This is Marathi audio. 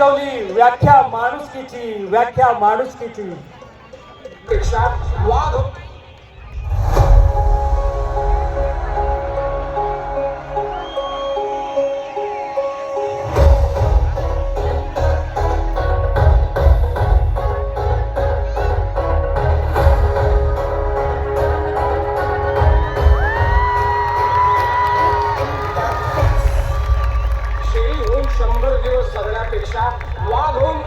शिकवली. व्याख्या माणुसकीची व्याख्या माणुसकीची. पेक्षा वाघ deixar logo